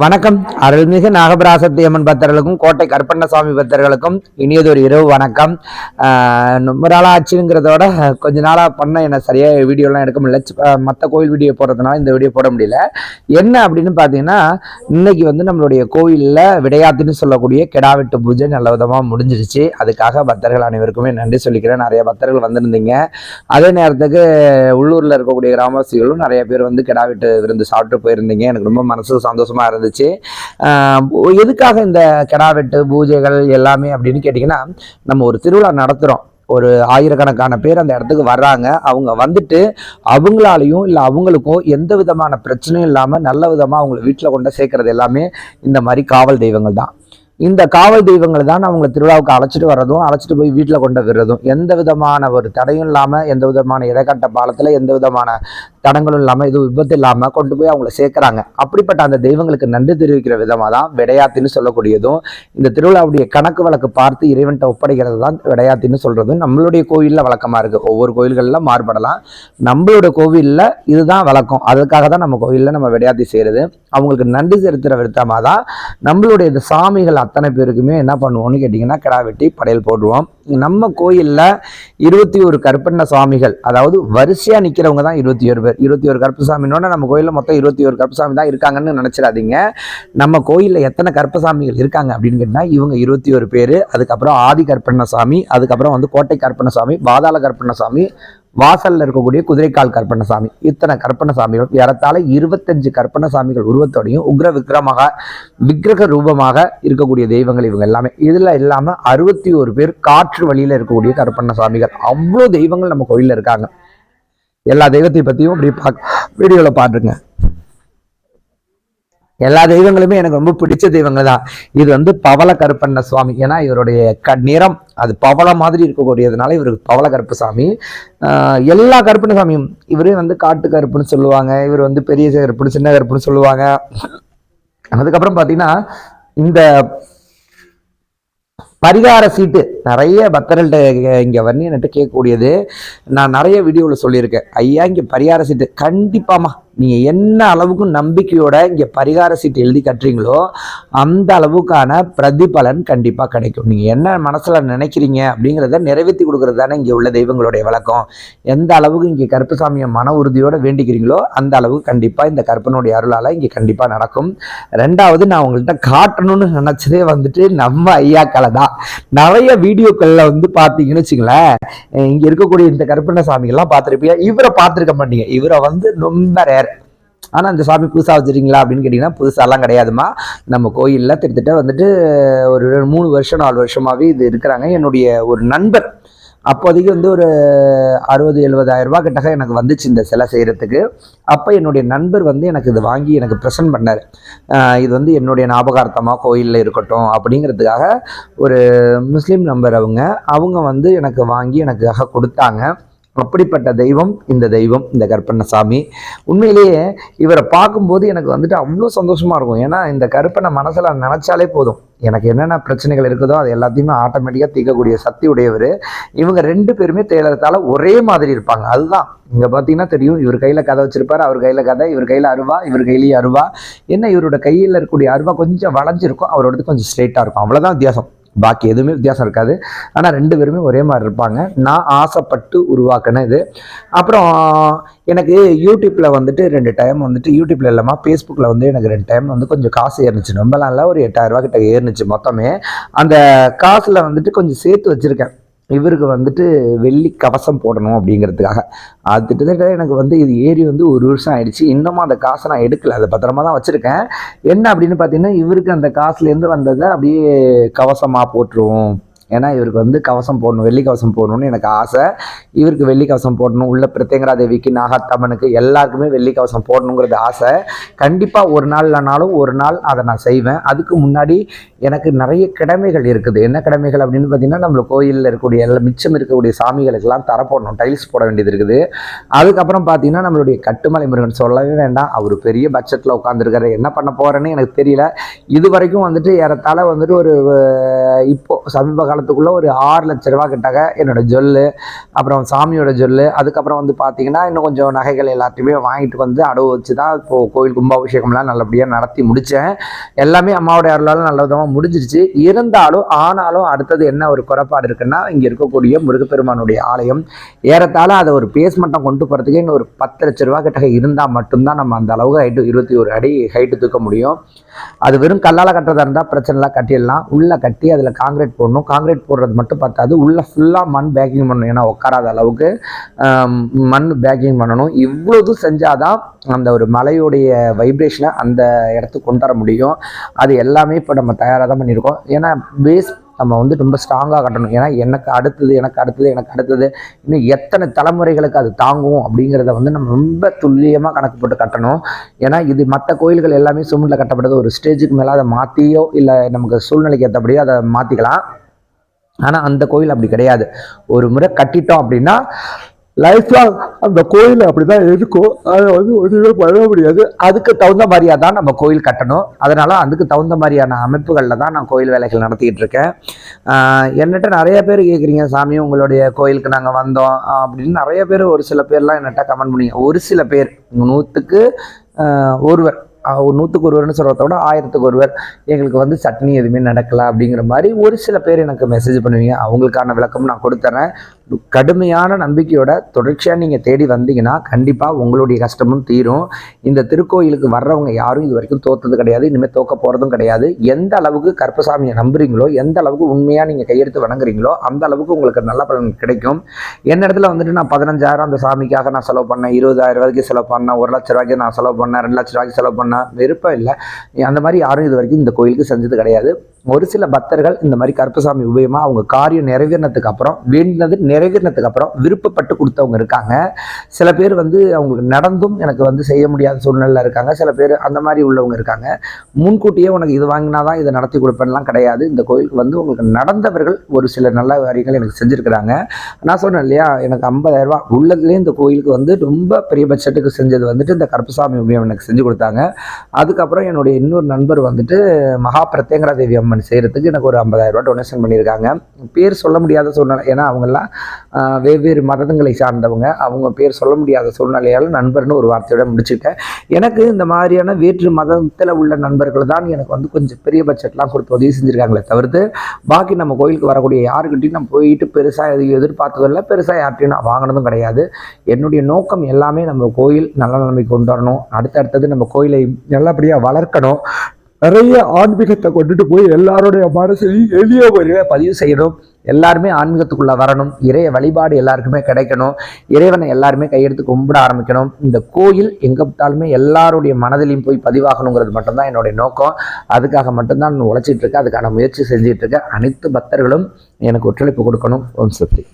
வணக்கம். அருள்மிகு நாகபிராசத்தியம்மன் பக்தர்களுக்கும் கோட்டை கருப்பண்ணசாமி பக்தர்களுக்கும் இனியதொரு இரவு வணக்கம். ரொம்ப நாளாக ஆச்சுங்கிறதோட கொஞ்ச நாளாக பண்ண என்ன சரியாக வீடியோலாம் எடுக்க முடியல. மற்ற கோயில் வீடியோ போடுறதுனால இந்த வீடியோ போட முடியல. என்ன அப்படின்னு பார்த்தீங்கன்னா இன்னைக்கு வந்து நம்மளுடைய கோயிலில் விடையாத்துன்னு சொல்லக்கூடிய கெடாவெட்டு பூஜை நல்ல விதமாக முடிஞ்சிருச்சு. அதுக்காக பக்தர்கள் அனைவருக்குமே நன்றி சொல்லிக்கிறேன். நிறைய பக்தர்கள் வந்திருந்தீங்க. அதே நேரத்துக்கு உள்ளூரில் இருக்கக்கூடிய கிராமவாசிகளும் நிறைய பேர் வந்து கிடாவிட்டு விருந்து சாப்பிட்டு போயிருந்தீங்க. எனக்கு ரொம்ப மனசு சந்தோஷமா இருந்துச்சு. எதுக்காக இந்த கிடாவெட்டு பூஜைகள் எல்லாமே அப்படின்னு கேட்டிங்கன்னா நம்ம ஒரு திருவிழா நடத்துகிறோம் ஒரு ஆயிரக்கணக்கான பேர் அந்த இடத்துக்கு வர்றாங்க. அவங்க வந்துட்டு அவங்களாலையும் இல்லை அவங்களுக்கும் எந்த விதமான பிரச்சனையும் இல்லாமல் நல்ல விதமாக அவங்கள வீட்டில் கொண்டு சேர்க்கறது எல்லாமே இந்த மாதிரி காவல் தெய்வங்கள் தான். இந்த காவல் தெய்வங்கள் தான் அவங்கள திருவிழாவுக்கு அழைச்சிட்டு வர்றதும் அழைச்சிட்டு போய் வீட்டில் கொண்டு விடுறதும். எந்த விதமான ஒரு தடையும் இல்லாமல் எந்த விதமான இடைக்கட்ட பாலத்தில் எந்த விதமான தடங்களும் இல்லாமல் எதுவும் விபத்து இல்லாமல் கொண்டு போய் அவங்கள சேர்க்குறாங்க. அப்படிப்பட்ட அந்த தெய்வங்களுக்கு நன்றி தெரிவிக்கிற விதமாக தான் விடையாத்தின்னு சொல்லக்கூடியதும் இந்த திருவிழாவுடைய கணக்கு வழக்கு பார்த்து இறைவன்கிட்ட ஒப்படைக்கிறது தான் விடையாத்தின்னு சொல்கிறதும் நம்மளுடைய கோவிலில் வழக்கமாக இருக்குது ஒவ்வொரு கோயில்களில் மாறுபடலாம். நம்மளோட கோவிலில் இதுதான் வழக்கம். அதுக்காக தான் நம்ம கோவிலில் நம்ம விடையாத்தி செய்கிறது அவங்களுக்கு நன்றி செலுத்துகிற விதமாக தான் நம்மளுடைய இந்த சாமிகள் அத்தனை பேருக்குமே என்ன பண்ணுவோம்னு கேட்டிங்கன்னா கிடா வெட்டி படையல் போடுவோம். நம்ம கோயிலில் இருபத்தி ஒரு கருப்பண்ண சுவாமிகள் அதாவது வரிசையாக நிற்கிறவங்க தான் இருபத்தி ஒரு பேர். இருபத்தி ஒரு கருப்பசாமினோட நம்ம கோயிலில் மொத்தம் இருபத்தி ஒரு கருப்பசாமி தான் இருக்காங்கன்னு நினச்சிடாதீங்க. நம்ம கோயிலில் எத்தனை கருப்பசாமிகள் இருக்காங்க அப்படின்னு கேட்டால் இவங்க இருபத்தி ஒரு பேர் அதுக்கப்புறம் ஆதி கருப்பண்ணசாமி அதுக்கப்புறம் வந்து கோட்டை கருப்பண்ணசாமி பாதாள கருப்பண்ணசாமி வாசல்ல இருக்கக்கூடிய குதிரைக்கால் கற்பனசாமி. இத்தனை கற்பனசாமிகள் ஏறத்தாழ இருபத்தஞ்சு கற்பனசாமிகள் உருவத்தோடையும் உக்ர விக்ரமாக விக்கிரக ரூபமாக இருக்கக்கூடிய தெய்வங்கள் இவங்க எல்லாமே. இதுல இல்லாம அறுபத்தி ஒரு பேர் காற்று வழியில இருக்கக்கூடிய கற்பனசாமிகள். அவ்வளோ தெய்வங்கள் நம்ம கோயிலில் இருக்காங்க. எல்லா தெய்வத்தை பத்தியும் அப்படி பார்க்க வீடியோவில் பாருங்க. எல்லா தெய்வங்களுமே எனக்கு ரொம்ப பிடிச்ச தெய்வங்கள் தான் இது வந்து பவள கருப்பண்ண சுவாமி. ஏன்னா இவருடைய க நிறம் அது பவள மாதிரி இருக்கக்கூடியதுனால இவருக்கு பவள கருப்பு சாமி எல்லா கருப்பண்ண சாமியும் இவரே வந்து காட்டு கருப்புன்னு சொல்லுவாங்க. இவர் வந்து பெரிய கருப்புன்னு சின்ன கருப்புன்னு சொல்லுவாங்க. அதுக்கப்புறம் பார்த்தீங்கன்னா இந்த பரிகார சீட்டு நிறைய பக்தர்கள்ட்ட இங்கே வந்து என்கிட்ட கேட்கக்கூடியது. நான் நிறைய வீடியோவில் சொல்லியிருக்கேன். ஐயா இங்கே பரிகார சீட்டு. கண்டிப்பாம்மா நீங்கள் என்ன அளவுக்கு நம்பிக்கையோட இங்கே பரிகார சீட்டு எழுதி கட்டுறீங்களோ அந்த அளவுக்கான பிரதிபலன் கண்டிப்பாக கிடைக்கும். நீங்கள் என்ன மனசில் நினைக்கிறீங்க அப்படிங்கிறத நிறைவேற்றி கொடுக்குறது தானே இங்கே உள்ள தெய்வங்களுடைய வழக்கம். எந்த அளவுக்கு இங்கே கருப்பசாமியை மன உறுதியோடு வேண்டிக்கிறீங்களோ அந்த அளவுக்கு கண்டிப்பாக இந்த கருப்பனுடைய அருளால் இங்கே கண்டிப்பாக நடக்கும். ரெண்டாவது நான் உங்கள்கிட்ட காட்டணும்னு நினச்சதே வந்துட்டு நம்ம ஐயாக்களை தான். நிறைய வீடியோக்களில் வந்து பார்த்தீங்கன்னு வச்சுங்களேன் இங்கே இருக்கக்கூடிய இந்த கருப்பண்ண சாமிகள்லாம் பார்த்துருப்பீங்க. இவரை பார்த்துருக்க மாட்டீங்க. இவரை வந்து ரொம்ப ரேர் ஆனால் இந்த சாமி புதுசாக வச்சுருக்கீங்களா அப்படின்னு கேட்டிங்கன்னா புதுசாலாம் கிடையாதுமா நம்ம கோயிலில் கிட்டத்தட்ட வந்துட்டு ஒரு மூணு வருஷம் நாலு வருஷமாகவே இது இருக்கிறாங்க. என்னுடைய ஒரு நண்பர் அப்போதைக்கு வந்து ஒரு அறுபது எழுபதாயிரம் ரூபா கிட்டக்க எனக்கு வந்துச்சு இந்த சிலை செய்கிறதுக்கு அப்போ என்னுடைய நண்பர் வந்து எனக்கு இது வாங்கி எனக்கு ப்ரெசென்ட் பண்ணார். இது வந்து என்னுடைய ஞாபகார்த்தமாக கோயிலில் இருக்கட்டும் அப்படிங்கிறதுக்காக ஒரு முஸ்லீம் நம்பர் அவங்க அவங்க வந்து எனக்கு வாங்கி எனக்காக கொடுத்தாங்க. அப்படிப்பட்ட தெய்வம் இந்த தெய்வம் இந்த கருப்பண்ணசாமி. உண்மையிலேயே இவரை பார்க்கும்போது எனக்கு வந்துட்டு அவ்வளோ சந்தோஷமாக இருக்கும். ஏன்னா இந்த கருப்பனை மனசில் நினச்சாலே போதும். எனக்கு என்னென்ன பிரச்சனைகள் இருக்குதோ அது எல்லாத்தையுமே ஆட்டோமேட்டிக்காக தீர்க்கக்கூடிய சக்தி உடையவர். இவங்க ரெண்டு பேருமே தேலத்தால் ஒரே மாதிரி இருப்பாங்க. அதுதான். இங்கே பார்த்தீங்கன்னா தெரியும் இவர் கையில் கதை வச்சிருப்பார் அவர் கையில் கதை இவர் கையில் அருவா இவர் கையிலேயே அருவா. என்ன இவரோட கையில் இருக்கக்கூடிய அருவா கொஞ்சம் வளைஞ்சிருக்கும் அவரோடது கொஞ்சம் ஸ்ட்ரெயிட்டாக இருக்கும். அவ்வளோதான் வித்தியாசம். பாக்கி எதுவுமே வித்தியாசம் இருக்காது. ஆனால் ரெண்டு பேருமே ஒரே மாதிரி இருப்பாங்க. நான் ஆசைப்பட்டு உருவாக்கின இது. அப்புறம் எனக்கு யூடியூப்பில் வந்துட்டு ரெண்டு டைம் வந்துட்டு யூடியூப்பில் இல்லாமல் ஃபேஸ்புக்கில் வந்து எனக்கு ரெண்டு டைம் வந்து கொஞ்சம் காசு ஏறிச்சு ரொம்பலாம் இல்லை ஒரு எட்டாயிரரூபா கிட்ட ஏறிச்சு மொத்தமே. அந்த காசில் வந்துட்டு கொஞ்சம் சேர்த்து வச்சுருக்கேன். இவருக்கு வந்துட்டு வெள்ளி கவசம் போடணும் அப்படிங்கிறதுக்காக. அது கிட்டத்தட்ட எனக்கு வந்து இது ஏறி வந்து ஒரு வருஷம் ஆயிடுச்சு. இன்னமும் அந்த காசை நான் எடுக்கல. அதை பத்திரமா தான் வச்சுருக்கேன். என்ன அப்படின்னு பார்த்தீங்கன்னா இவருக்கு அந்த காசுலேருந்து வந்ததை அப்படியே கவசமாக போட்டுருவோம். ஏன்னா இவருக்கு வந்து கவசம் போடணும் வெள்ளி கவசம் போடணும்னு எனக்கு ஆசை. இவருக்கு வெள்ளி கவசம் போடணும் உள்ள பிரத்யங்கரா தேவிக்கு நாகாத்தம்மனுக்கு எல்லாருக்குமே வெள்ளி கவசம் போடணுங்கிறது ஆசை. கண்டிப்பாக ஒரு நாள் இல்லைனாலும் ஒரு நாள் அதை நான் செய்வேன். அதுக்கு முன்னாடி எனக்கு நிறைய கடமைகள் இருக்குது. என்ன கடமைகள் அப்படின்னு பார்த்தீங்கன்னா நம்ம கோயிலில் இருக்கக்கூடிய எல்லா மிச்சம் இருக்கக்கூடிய சாமிகளுக்கெல்லாம் தர போடணும் டைல்ஸ் போட வேண்டியது இருக்குது. அதுக்கப்புறம் பார்த்தீங்கன்னா நம்மளுடைய கட்டுமலை முருகன் சொல்லவே வேண்டாம். அவர் பெரிய பட்ஜெட்டில் உட்காந்துருக்காரு என்ன பண்ண போகிறேன்னு எனக்கு தெரியல. இது வரைக்கும் வந்துட்டு ஏறத்தாழ வந்துட்டு ஒரு இப்போ சமீப காலத்தில் வரத்துக்குள்ளே ஒரு ஆறு லட்ச ரூபா கிட்டக என்னோட ஜொல்லு அப்புறம் சாமியோட ஜொல்லு அதுக்கப்புறம் வந்து பார்த்தீங்கன்னா இன்னும் கொஞ்சம் நகைகள் எல்லாத்தையுமே வாங்கிட்டு வந்து அடவு வச்சு தான் இப்போது கோயில் கும்பாபிஷேகம்லாம் நல்லபடியாக நடத்தி முடித்தேன் எல்லாமே அம்மாவுடைய அருளால் நல்ல விதமாக முடிஞ்சிருச்சு. இருந்தாலும் ஆனாலும் அடுத்தது என்ன ஒரு குறைபாடு இருக்குன்னா இங்கே இருக்கக்கூடிய முருகப்பெருமானுடைய ஆலயம். ஏறத்தாழ அதை ஒரு பேஸ்மெண்ட்டை கொண்டு போகிறதுக்கே இன்னும் ஒரு பத்து லட்ச ரூபா கிட்ட இருந்தால் மட்டும்தான் நம்ம அந்த அளவுக்கு ஹைட்டு இருபத்தி ஒரு அடி ஹைட்டு தூக்க முடியும். அது வெறும் கல்லால் கட்டுறதா இருந்தால் பிரச்சனைலாம் கட்டிடலாம். உள்ளே கட்டி அதில் காங்கிரீட் போடணும். காங்கிரீட் போடுறது மட்டும் பத்தாது உள்ளே ஃபுல்லாக மண் பேக்கிங் பண்ணணும். ஏன்னா உட்காராத அளவுக்கு மண் பேக்கிங் பண்ணணும். இவ்வளவு செஞ்சாதான் அந்த ஒரு மலையுடைய வைப்ரேஷனை அந்த இடத்துக்கு கொண்டு வர முடியும். அது எல்லாமே இப்போ நம்ம தயாராக தான் பண்ணியிருக்கோம். ஏன்னா பேஸ் நம்ம வந்து ரொம்ப ஸ்ட்ராங்காக கட்டணும். ஏன்னா எனக்கு அடுத்தது எனக்கு அடுத்தது எனக்கு அடுத்தது. இன்னும் எத்தனை தலைமுறைகளுக்கு அது தாங்கும் அப்படிங்கிறத வந்து நம்ம ரொம்ப துல்லியமாக கணக்கு போட்டு கட்டணும். ஏன்னா இது மற்ற கோயில்கள் எல்லாமே சிமெண்ட்டில் கட்டப்பட்டது. ஒரு ஸ்டேஜுக்கு மேலே அதை மாற்றியோ இல்லை நமக்கு சூழ்நிலைக்கு ஏற்றபடியோ அதை மாற்றிக்கலாம் ஆனால் அந்த கோயில் அப்படி கிடையாது. ஒரு முறை கட்டிட்டோம் அப்படின்னா லைஃப் லாங் அந்த கோயில் அப்படி தான் இருக்கும் அதை வந்து ஒன்றுமே பண்ண முடியாது. அதுக்கு தகுந்த மாதிரியாக தான் நம்ம கோயில் கட்டணும். அதனால் அதுக்கு தகுந்த மாதிரியான அமைப்புகளில் தான் நான் கோயில் வேலைகள் நடத்திக்கிட்டு இருக்கேன். என்னட்ட நிறைய பேர் கேட்குறீங்க சாமி உங்களுடைய கோயிலுக்கு நாங்கள் வந்தோம். அப்படின்னு நிறைய பேர் ஒரு சில பேர்லாம் என்னட்ட கமெண்ட் பண்ணீங்க. ஒரு சில பேர் நூற்றுக்கு ஒருவர். நூற்றுக்கு ஒருவர்னு சொல்கிறத விட ஆயிரத்துக்கு ஒருவர் எங்களுக்கு வந்து சட்னி எதுவுமே நடக்கல அப்படிங்கிற மாதிரி ஒரு சில பேர் எனக்கு மெசேஜ் பண்ணுவீங்க. அவங்களுக்கான விளக்கம் நான் கொடுத்துறேன். கடுமையான நம்பிக்கையோட தொடர்ச்சியாக நீங்கள் தேடி வந்தீங்கன்னா கண்டிப்பாக உங்களுடைய கஷ்டமும் தீரும். இந்த திருக்கோயிலுக்கு வர்றவங்க யாரும் இது வரைக்கும் தோத்தது கிடையாது. இனிமேல் தோக்க போகிறதும் கிடையாது. எந்த அளவுக்கு கற்பசாமியை நம்புறீங்களோ எந்த அளவுக்கு உண்மையாக நீங்கள் கையெடுத்து வணங்குறீங்களோ அந்த அளவுக்கு உங்களுக்கு நல்ல பலன் கிடைக்கும். என்ன இடத்துல வந்துட்டு நான் பதினஞ்சாயிரம் அந்த சாமிக்காக நான் செலவு பண்ணேன் இருபதாயிரம் ரூபாய்க்கு செலவு பண்ணேன் ஒரு லட்ச ரூபாய்க்கு நான் செலவு பண்ணேன் ரெண்டு லட்ச ரூபாய்க்கு செலவு பண்ணேன். விருப்பம் இல்லை. அந்த மாதிரி யாரும் இது வரைக்கும் இந்த கோயிலுக்கு செஞ்சது கிடையாது. ஒரு சில பக்தர்கள் இந்த மாதிரி கருப்பசாமி உபயமாக அவங்க காரியம் நிறைவேறினதுக்கு அப்புறம் வேண்டினது நிறைவேறினதுக்கு அப்புறம் விருப்பப்பட்டு கொடுத்தவங்க இருக்காங்க. சில பேர் வந்து அவங்களுக்கு நடந்தும் எனக்கு வந்து செய்ய முடியாத சூழ்நிலையில் இருக்காங்க. சில பேர் அந்த மாதிரி உள்ளவங்க இருக்காங்க. முன்கூட்டியே உனக்கு இது வாங்கினா தான் இதை நடத்தி கொடுப்பேன்லாம் கிடையாது. இந்த கோயிலுக்கு வந்து உங்களுக்கு நடந்தவர்கள் ஒரு சில நல்ல காரியங்கள் எனக்கு செஞ்சுருக்கிறாங்க. நான் சொன்னேன் இல்லையா எனக்கு ஐம்பதாயிரரூபா உள்ளதுலேயே இந்த கோயிலுக்கு வந்து ரொம்ப பெரிய பட்ஜெட்டுக்கு செஞ்சது வந்துட்டு இந்த கருப்பசாமி உபயம் எனக்கு செஞ்சு கொடுத்தாங்க. அதுக்கப்புறம் என்னுடைய இன்னொரு நண்பர் வந்துட்டு மகா பிரத்யங்கரா தேவி அம்மன் செய்கிறதுக்கு எனக்கு ஒரு 50000 டொனேஷன் பண்ணியிருக்காங்க. பேர் சொல்ல முடியாத சூழ்நிலை ஏன்னா அவங்கெல்லாம் வெவ்வேறு மதங்களை சார்ந்தவங்க. அவங்க பேர் சொல்ல முடியாத சூழ்நிலையால் நண்பர்னு ஒரு வார்த்தையோட முடிச்சுட்டேன் எனக்கு இந்த மாதிரியான வேற்று மதத்தில் உள்ள நண்பர்கள் தான் எனக்கு வந்து கொஞ்சம் பெரிய பட்ஜெட்லாம் கொடுத்து உதவி செஞ்சுருக்காங்களே தவிர்த்து பாக்கி நம்ம கோயிலுக்கு வரக்கூடிய யாருக்கிட்டையும் நம்ம போயிட்டு பெருசாக எதையும் எதிர்பார்த்ததில்ல பெருசாக யார்கிட்டையும் நான் வாங்கினதும் கிடையாது. என்னுடைய நோக்கம் எல்லாமே நம்ம கோயில் நல்ல நிலைமைக்கு கொண்டு வரணும். அடுத்தடுத்தது நம்ம கோயிலை நல்லபடியாக வளர்க்கணும். நிறைய ஆன்மீகத்தை கொண்டுட்டு போய் எல்லாருடைய மனசையும் எளிய முறையில் பதிவு செய்யணும். எல்லாருமே ஆன்மீகத்துக்குள்ள வரணும். இறைய வழிபாடு எல்லாருக்குமே கிடைக்கணும். இறைவனை எல்லாருமே கையெடுத்து கும்பிட ஆரம்பிக்கணும். இந்த கோயில் எங்கே விட்டாலுமே எல்லாருடைய மனதிலையும் போய் பதிவாகணுங்கிறது மட்டும்தான் என்னுடைய நோக்கம். அதுக்காக மட்டும்தான் நான் உழைச்சிட்டு இருக்கேன். அதுக்கான முயற்சி செஞ்சிட்டு இருக்கேன். அனைத்து பக்தர்களும் எனக்கு ஒத்துழைப்பு கொடுக்கணும். ஓம் சக்தி.